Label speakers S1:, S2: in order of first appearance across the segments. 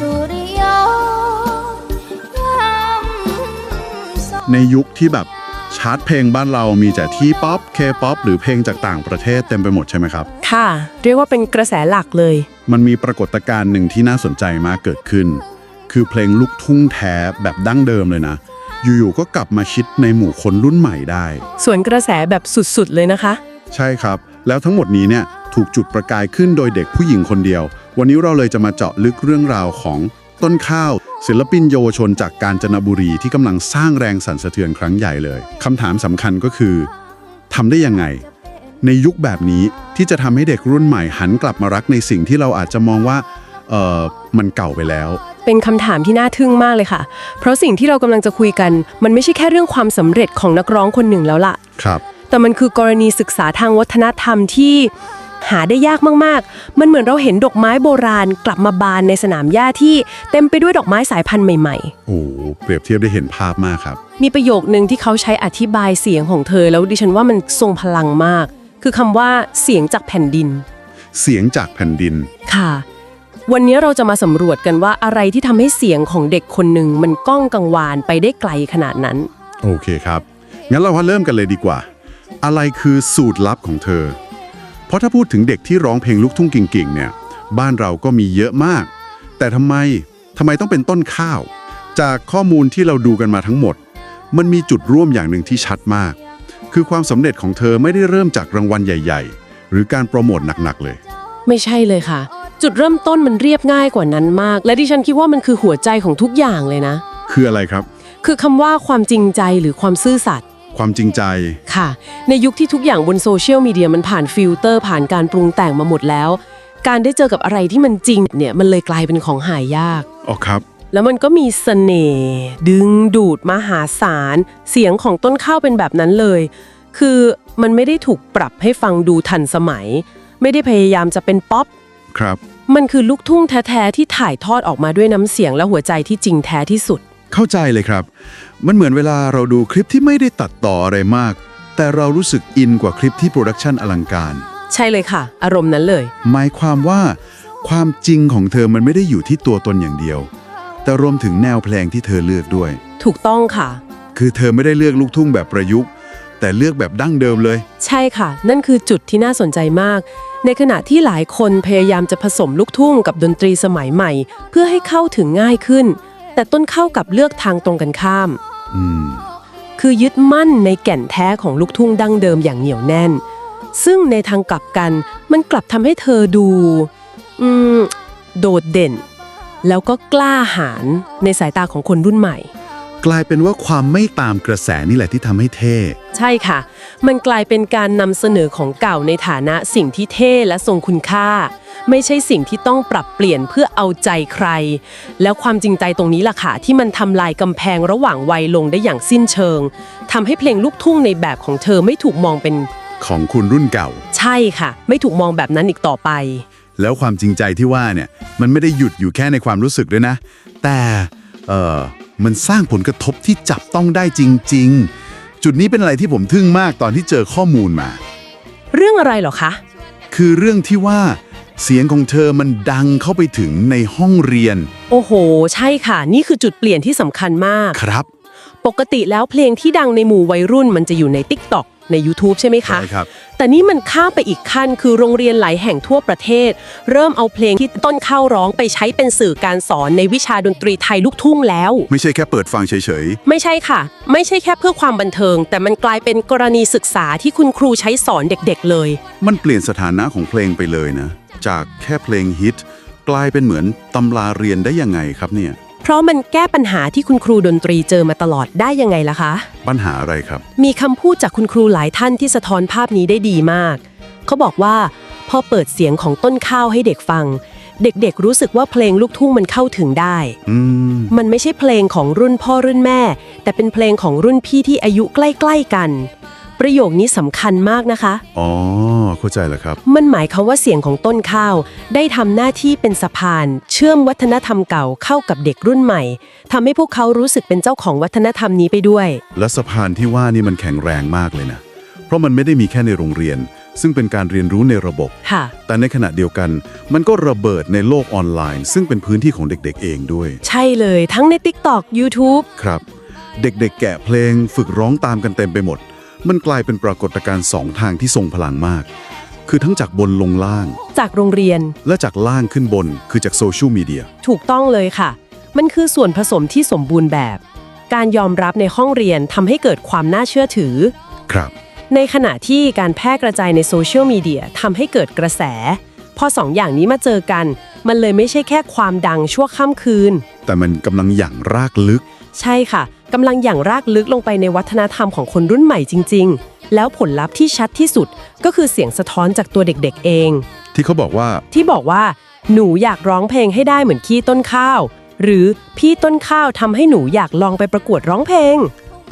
S1: สุริยยามสอง
S2: ในยุคที่แบบชาร์ตเพลงบ้านเรามีแต่ที่ป๊อปเคป๊อปหรือเพลงจากต่างประเทศเต็มไปหมดใช่ไหมครับ
S3: ค่ะ เรียกว่าเป็นกระแสหลักเลย
S2: มันมีปรากฏการณ์หนึ่งที่น่าสนใจมากเกิดขึ้น คือเพลงลูกทุ่งแท้แบบดั้งเดิมเลยนะ อยู่ๆก็กลับมาคิดในหมู่คนรุ่นใหม่ได้
S3: ส่วนกระแสแบบสุดๆเลยนะคะ
S2: ใช่ครับ แล้วทั้งหมดนี้เนี่ยถูกจุดประกายขึ้นโดยเด็กผู้หญิงคนเดียว วันนี้เราเลยจะมาเจาะลึกเรื่องราวของต้นข้าว ศิลปินเยาวชนจากกาญจนบุรีที่กำลังสร้างแรงสั่นสะเทือนครั้งใหญ่เลยคำถามสำคัญก็คือทำได้ยังไง ในยุคแบบนี้ที่จะทำให้เด็กรุ่นใหม่หันกลับมารักในสิ่งที่เราอาจจะมองว่าเออมันเก่าไปแล้ว
S3: เป็นคำถามที่น่าทึ่งมากเลยค่ะ เพราะสิ่งที่เรากำลังจะคุยกัน มันไม่ใช่แค่เรื่องความสำเร็จของนักร้องคนหนึ่งแล้วล่ะ
S2: ครับ
S3: แต่มันคือกรณีศึกษาทางวัฒนธรรมที่ หาได้ยากมากๆ มันเหมือนเราเห็นดอกไม้โบราณกลับมาบานในสนามหญ้าที่เต็มไปด้วยดอกไม้สายพันธุ์ใหม่
S2: โอ้โหเปรียบเทียบได้เห็นภาพมากครับ
S3: ๆมีประโยคนึงที่เขาใช้อธิบายเสียงของเธอแล้วดิฉันว่ามันทรงพลังมาก คือคำว่าเสียงจากแผ่นดิน
S2: เสียงจากแผ่นดิน
S3: ค่ะ วันนี้เราจะมาสำรวจกันว่าอะไรที่ทำให้เสียงของเด็กคนหนึ่งมันก้องกังวานไปได้ไกลขนาดนั้น
S2: โอเคครับ งั้นเรามาเริ่มกันเลยดีกว่า อะไรคือสูตรลับของเธอ เพราะถ้าพูดถึงเด็กที่ร้องเพลงลูกทุ่งกิ่งๆเนี่ยบ้านเราก็มีเยอะมาก แต่ทำไมทำไมต้องเป็นต้นข้าว จากข้อมูลที่เราดูกันมาทั้งหมด มันมีจุดร่วมอย่างหนึ่งที่ชัดมาก คือความสำเร็จของเธอไม่ได้เริ่มจากรางวัลใหญ่ ๆ หรือการโปรโมทหนักๆเลย
S3: ไม่ใช่เลยค่ะ จุดเริ่มต้นมันเรียบง่ายกว่านั้นมาก และดิฉันคิดว่ามันคือหัวใจของทุกอย่างเลยนะ
S2: คืออะไรครับ
S3: คือคำว่าความจริงใจหรือความซื่อสัตย์
S2: ความจริงใจ
S3: ค่ะ ในยุคที่ทุกอย่างบนโซเชียลมีเดียมันผ่านฟิลเตอร์ผ่านการปรุงแต่งมาหมดแล้ว การได้เจอกับอะไรที่มันจริงเนี่ยมันเลยกลายเป็นของหายาก
S2: อ๋อครับ
S3: แล้วมันก็มีเสน่ห์ดึงดูดมหาศาล เสียงของต้นข้าวเป็นแบบนั้นเลย คือมันไม่ได้ถูกปรับให้ฟังดูทันสมัย ไม่ได้พยายามจะเป็นป๊อป
S2: ครับ
S3: มันคือลูกทุ่งแท้ ๆ ที่ถ่ายทอดออกมาด้วยน้ำเสียงและหัวใจที่จริงแท้ที่สุด
S2: เข้าใจเลยครับ มันเหมือนเวลาเราดูคลิปที่ไม่ได้ตัดต่ออะไรมาก แต่เรารู้สึกอินกว่าคลิปที่โปรดักชันอลังการ
S3: ใช่เลยค่ะ อารมณ์นั้นเลย
S2: หมายความว่าความจริงของเธอมันไม่ได้อยู่ที่ตัวตนอย่างเดียว แต่รวมถึงแนวเพลงที่เธอเลือกด้วย
S3: ถูกต้องค่ะ
S2: คือเธอไม่ได้เลือกลูกทุ่งแบบประยุกต์ แต่เลือกแบบดั้งเดิมเลย
S3: ใช่ค่ะ นั่นคือจุดที่น่าสนใจมาก ในขณะที่หลายคนพยายามจะผสมลูกทุ่งกับดนตรีสมัยใหม่ เพื่อให้เข้าถึงง่ายขึ้น แต่ต้นเข้ากับเลือกทางตรงกันข้าม
S2: อืม
S3: คือยึดมั่นในแก่นแท้ของลูกทุ่งดั้งเดิมอย่างเหนียวแน่น ซึ่งในทางกลับกันมันกลับทำให้เธอดู อืม โดดเด่น แล้วก็กล้าหาญในสายตาของคนรุ่นใหม่
S2: กลายเป็นว่าความไม่ตามกระแสนี่แหละที่ทำให้เท่
S3: ใช่ค่ะ มันกลายเป็นการนำเสนอของเก่าในฐานะสิ่งที่เท่และทรงคุณค่า ไม่ใช่สิ่งที่ต้องปรับเปลี่ยนเพื่อเอาใจใคร แล้วความจริงใจตรงนี้ล่ะค่ะที่มันทำลายกำแพงระหว่างวัยลงได้อย่างสิ้นเชิงทำให้เพลงลูกทุ่งในแบบของเธอไม่ถูกมองเป็น
S2: ของคุณรุ่นเก่า
S3: ใช่ค่ะ ไม่ถูกมองแบบนั้นอีกต่อไป
S2: แล้วความจริงใจที่ว่าเนี่ยมันไม่ได้หยุดอยู่แค่ในความรู้สึกด้วยนะ แต่เออมันสร้างผลกระทบที่จับต้องได้จริง ๆ จุดนี้เป็นอะไรที่ผมทึ่งมากตอนที่เจอข้อมูลมา
S3: เรื่องอะไรเหรอคะ
S2: คือเรื่องที่ว่า เสียงของเธอมันดังเข้าไปถึงในห้องเรียน
S3: โอ้โห ใช่ค่ะ นี่คือจุดเปลี่ยนที่สำคัญมาก
S2: ครับ
S3: ปกติแล้วเพลงที่ดังในหมู่วัยรุ่นมันจะอยู่ใน TikTok ใน YouTube ใช่ไหมคะ
S2: ใช่ครับ
S3: แต่นี่มันข้ามไปอีกขั้นคือโรงเรียนหลายแห่งทั่วประเทศ เริ่มเอาเพลงที่ต้นเข้าร้องไปใช้เป็นสื่อการสอนในวิชาดนตรีไทยลูกทุ่งแล้ว
S2: ไม่ใช่แค่เปิดฟังเฉย
S3: ไม่ใช่ค่ะ ไม่ใช่แค่เพื่อความบันเทิง แต่มันกลายเป็นกรณีศึกษาที่คุณครูใช้สอนเด็กๆเลย
S2: ๆ มันเปลี่ยนสถานะของเพลงไปเลยนะ จากแค่เพลงฮิต กลายเป็นเหมือนตำราเรียนได้ยังไงครับเนี่ย
S3: เพราะมันแก้ปัญหาที่คุณครูดนตรีเจอมาตลอดได้ยังไงล่ะคะ
S2: ปัญหาอะไรครับ
S3: มีคำพูดจากคุณครูหลายท่านที่สะท้อนภาพนี้ได้ดีมาก เขาบอกว่า พอเปิดเสียงของต้นข้าวให้เด็กฟัง เด็กๆรู้สึกว่าเพลงลูกทุ่งมันเข้าถึงได้
S2: อืม
S3: มันไม่ใช่เพลงของรุ่นพ่อรุ่นแม่ แต่เป็นเพลงของรุ่นพี่ที่อายุใกล้ ๆ กัน ประโยคนี้สำคัญมากนะคะ
S2: อ๋อ เข้าใจแล้วครับ
S3: มันหมายความว่าเสียงของต้นข้าว ได้ทำหน้าที่เป็นสะพาน เชื่อมวัฒนธรรมเก่าเข้ากับเด็กรุ่นใหม่ทำให้พวกเขารู้สึกเป็นเจ้าของวัฒนธรรมนี้ไปด้วย
S2: และสะพานที่ว่านี่มันแข็งแรงมากเลยนะ เพราะมันไม่ได้มีแค่ในโรงเรียน ซึ่งเป็นการเรียนรู้ในระบบ
S3: ค่ะ
S2: แต่ในขณะเดียวกัน มันก็ระเบิดในโลกออนไลน์ ซึ่งเป็นพื้นที่ของเด็กๆ เองด้วย
S3: ใช่เลยทั้งใน TikTok YouTube
S2: ครับ เด็กๆ แกะเพลง ฝึกร้องตามกันเต็มไปหมด มันกลายเป็นปรากฏการณ์สองทางที่ทรงพลังมาก คือทั้งจากบนลงล่าง
S3: จากโรงเรียน
S2: และจากล่างขึ้นบน คือจากโซเชียลมีเดีย
S3: ถูกต้องเลยค่ะ มันคือส่วนผสมที่สมบูรณ์แบบ การยอมรับในห้องเรียนทำให้เกิดความน่าเชื่อถือ
S2: ครับ
S3: ในขณะที่การแพร่กระจายในโซเชียลมีเดียทำให้เกิดกระแส พอสองอย่างนี้มาเจอกัน มันเลยไม่ใช่แค่ความดังชั่วข้ามคืน
S2: แต่มันกำลังหยั่งรากลึก
S3: ใช่ค่ะ กำลังอย่างรากลึกลงไปในวัฒนธรรมของคนรุ่นใหม่จริง ๆ แล้วผลลัพธ์ที่ชัดที่สุดก็คือเสียงสะท้อนจากตัวเด็กๆเอง
S2: ที่เขาบอกว่า
S3: ที่บอกว่า หนูอยากร้องเพลงให้ได้เหมือนขี้ต้นข้าว หรือพี่ต้นข้าวทำให้หนูอยากลองไปประกวดร้องเพลง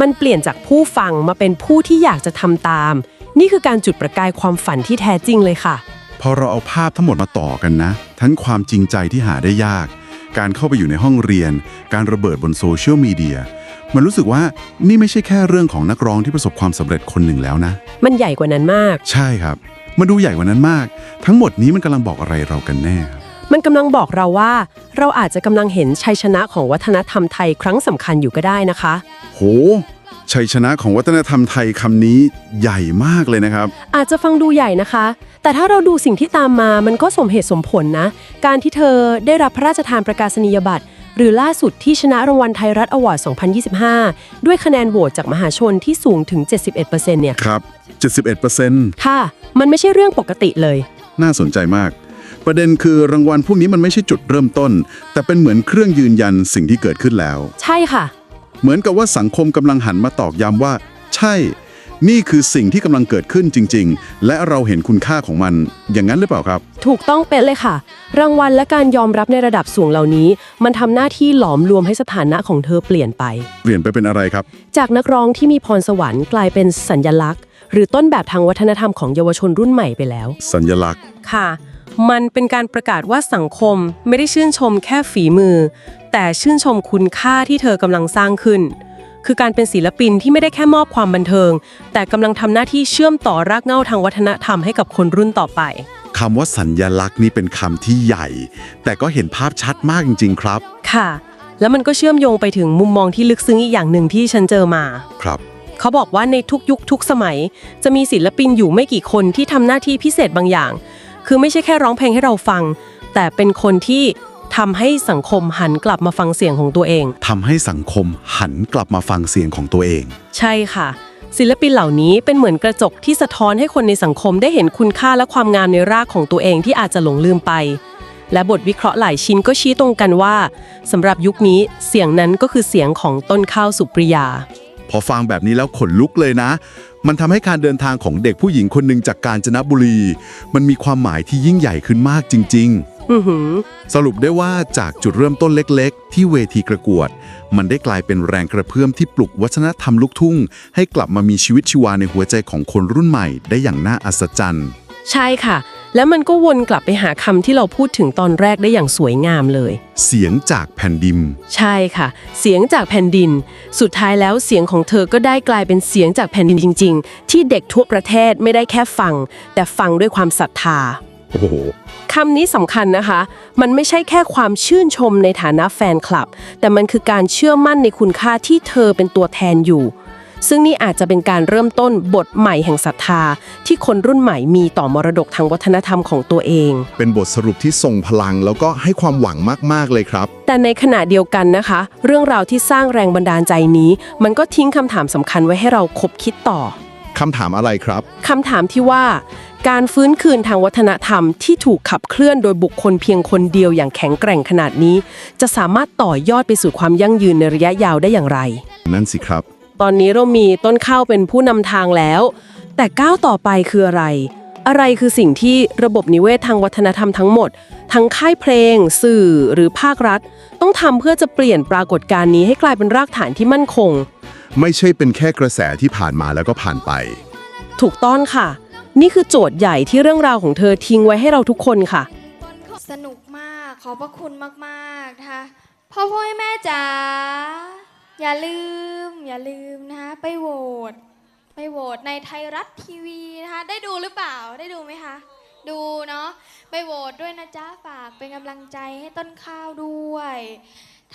S3: มันเปลี่ยนจากผู้ฟังมาเป็นผู้ที่อยากจะทำตาม นี่คือการจุดประกายความฝันที่แท้จริงเลยค่ะ
S2: พอเราเอาภาพทั้งหมดมาต่อกันนะ ทั้งความจริงใจที่หาได้ยาก การเข้าไปอยู่ในห้องเรียน การระเบิดบนโซเชียลมีเดีย มันรู้สึกว่านี่ไม่ใช่แค่เรื่องของนักร้องที่ประสบความสำเร็จคนหนึ่งแล้วนะ
S3: มันใหญ่กว่านั้นมาก
S2: ใช่ครับ มันดูใหญ่กว่านั้นมาก ทั้งหมดนี้มันกำลังบอกอะไรเรากันแน่ครับ
S3: มันกำลังบอกเราว่า เราอาจจะกำลังเห็นชัยชนะของวัฒนธรรมไทยครั้งสำคัญอยู่ก็ได้นะคะ
S2: โห ชัยชนะของวัฒนธรรมไทยคำนี้ใหญ่มากเลยนะครับ
S3: อาจจะฟังดูใหญ่นะคะ แต่ถ้าเราดูสิ่งที่ตามมามันก็สมเหตุสมผลนะ การที่เธอได้รับพระราชทานประกาศนียบัตร หรือล่าสุดที่ชนะรางวัลไทยรัฐอวอร์ด 2025 ด้วยคะแนนโหวตจากมหาชนที่สูงถึง 71%เนี่ย
S2: ครับ 71%
S3: ค่ะ มันไม่ใช่เรื่องปกติเลย
S2: น่าสนใจมาก ประเด็นคือรางวัลพวกนี้มันไม่ใช่จุดเริ่มต้น แต่เป็นเหมือนเครื่องยืนยันสิ่งที่เกิดขึ้นแล้ว
S3: ใช่ค่ะ
S2: เหมือนกับว่าสังคมกำลังหันมาตอกย้ำว่า ใช่ นี่คือสิ่งที่กำลังเกิดขึ้นจริง ๆ และเราเห็นคุณค่าของมัน อย่างนั้นหรือเปล่าครับ
S3: ถูกต้องเป๊ะเลยค่ะ รางวัลและการยอมรับในระดับสูงเหล่านี้ มันทำหน้าที่หลอมรวมให้สถานะของเธอเปลี่ยนไป
S2: เปลี่ยนไปเป็นอะไรครับ
S3: จากนักร้องที่มีพรสวรรค์กลายเป็นสัญญลักษณ์ หรือต้นแบบทางวัฒนธรรมของเยาวชนรุ่นใหม่ไปแล้ว
S2: สัญลักษณ์
S3: ค่ะ มันเป็นการประกาศว่าสังคมไม่ได้ชื่นชมแค่ฝีมือ แต่ชื่นชมคุณค่าที่เธอกำลังสร้างขึ้น คือการเป็นศิลปินที่ไม่ได้แค่มอบความบันเทิง แต่กำลังทำหน้าที่เชื่อมต่อรากเหง้าทางวัฒนธรรมให้กับคนรุ่นต่อไป
S2: คำว่าสัญญลักษณ์นี่เป็นคำที่ใหญ่ แต่ก็เห็นภาพชัดมากจริง ๆ ครับ
S3: ค่ะ แล้วมันก็เชื่อมโยงไปถึงมุมมองที่ลึกซึ้งอีกอย่างหนึ่งที่ฉันเจอมา
S2: ครับ
S3: เขาบอกว่าในทุกยุคทุกสมัย จะมีศิลปินอยู่ไม่กี่คนที่ทำหน้าที่พิเศษบางอย่าง คือไม่ใช่แค่ร้องเพลงให้เราฟัง แต่เป็นคนที่ ทำให้สังคมหันกลับมาฟังเสียงของตัวเอง
S2: ทำให้สังคมหันกลับมาฟังเสียงของตัวเอง
S3: ใช่ค่ะ ศิลปินเหล่านี้เป็นเหมือนกระจกที่สะท้อนให้คนในสังคมได้เห็นคุณค่าและความงามในรากของตัวเองที่อาจจะหลงลืมไป และบทวิเคราะห์หลายชิ้นก็ชี้ตรงกันว่าสำหรับยุคนี้เสียงนั้นก็คือเสียงของต้นข้าวสุปริยา
S2: พอฟังแบบนี้แล้วขนลุกเลยนะ มันทำให้การเดินทางของเด็กผู้หญิงคนหนึ่งจากกาญจนบุรี มันมีความหมายที่ยิ่งใหญ่ขึ้นมากจริง
S3: อือหือ
S2: ๆ สรุปได้ว่าจากจุดเริ่มต้นเล็กๆ ที่เวทีประกวด มันได้กลายเป็นแรงกระเพื่อมที่ปลุกวัฒนธรรมลูกทุ่ง ให้กลับมามีชีวิตชีวาในหัวใจของคนรุ่นใหม่ได้อย่างน่าอัศจรรย์
S3: ใช่ค่ะ แล้วมันก็วนกลับไปหาคำที่เราพูดถึงตอนแรกได้อย่างสวยงามเลย
S2: เสียงจากแผ่นดิน
S3: ใช่ค่ะ เสียงจากแผ่นดิน สุดท้ายแล้วเสียงของเธอก็ได้กลายเป็นเสียงจากแผ่นดินจริง ๆ ที่เด็กทั่วประเทศไม่ได้แค่ฟัง แต่ฟังด้วยความศรัทธา
S2: โอ้โห
S3: คำนี้สำคัญนะคะ มันไม่ใช่แค่ความชื่นชมในฐานะแฟนคลับ แต่มันคือการเชื่อมั่นในคุณค่าที่เธอเป็นตัวแทนอยู่ ซึ่งนี่อาจจะเป็นการเริ่มต้นบทใหม่แห่งศรัทธา ที่คนรุ่นใหม่มีต่อมรดกทางวัฒนธรรมของตัวเอง
S2: เป็นบทสรุปที่ทรงพลังแล้วก็ให้ความหวังมาก ๆ เลยครับ
S3: แต่ในขณะเดียวกันนะคะ เรื่องราวที่สร้างแรงบันดาลใจนี้ มันก็ทิ้งคำถามสำคัญไว้ให้เราคบคิดต่อ
S2: คำถามอะไรครับ
S3: คำถามที่ว่า การฟื้นคืนทางวัฒนธรรมที่ถูกขับเคลื่อนโดยบุคคลเพียงคนเดียวอย่างแข็งแกร่งขนาดนี้ จะสามารถต่อยอดไปสู่ความยั่งยืนในระยะยาวได้อย่างไร
S2: นั่นสิครับ
S3: ตอนนี้เรามีต้นข้าวเป็นผู้นำทางแล้ว แต่ก้าวต่อไปคืออะไร อะไรคือสิ่งที่ระบบนิเวศทางวัฒนธรรมทั้งหมด ทั้งค่ายเพลง สื่อหรือภาครัฐ ต้องทำเพื่อจะเปลี่ยนปรากฏการณ์นี้ให้กลายเป็นรากฐานที่มั่นคง
S2: ไม่ใช่เป็นแค่กระแสที่ผ่านมาแล้วก็ผ่านไป
S3: ถูกต้องค่ะ นี่คือโจทย์ใหญ่ที่เรื่องราวของเธอทิ้งไว้ให้เราทุกคนค่ะ
S1: สนุกมากขอบพระคุณมากๆนะคะพ่อพ่อแม่จ๋าอย่าลืม อย่าลืมนะคะไปโหวตไปโหวตในไทยรัฐทีวีนะคะได้ดูหรือเปล่าได้ดูไหมคะดูเนาะไปโหวตด้วยนะจ๊ะฝากเป็นกำลังใจให้ต้นข้าวด้วย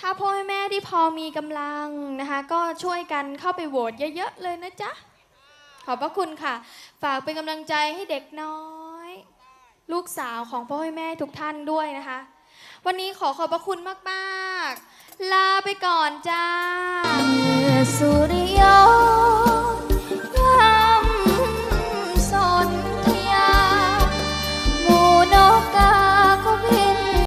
S1: ถ้าพ่อแม่ที่พอมีกำลังนะคะ ก็ช่วยกันเข้าไปโหวตเยอะๆเลยนะจ๊ะ ขอบพระคุณค่ะ ฝากเป็นกำลังใจให้เด็กน้อย ลูกสาวของพ่อแม่ทุกท่านด้วยนะคะ วันนี้ขอขอบพระคุณมากๆ ลาไปก่อนจ้า
S4: สุริย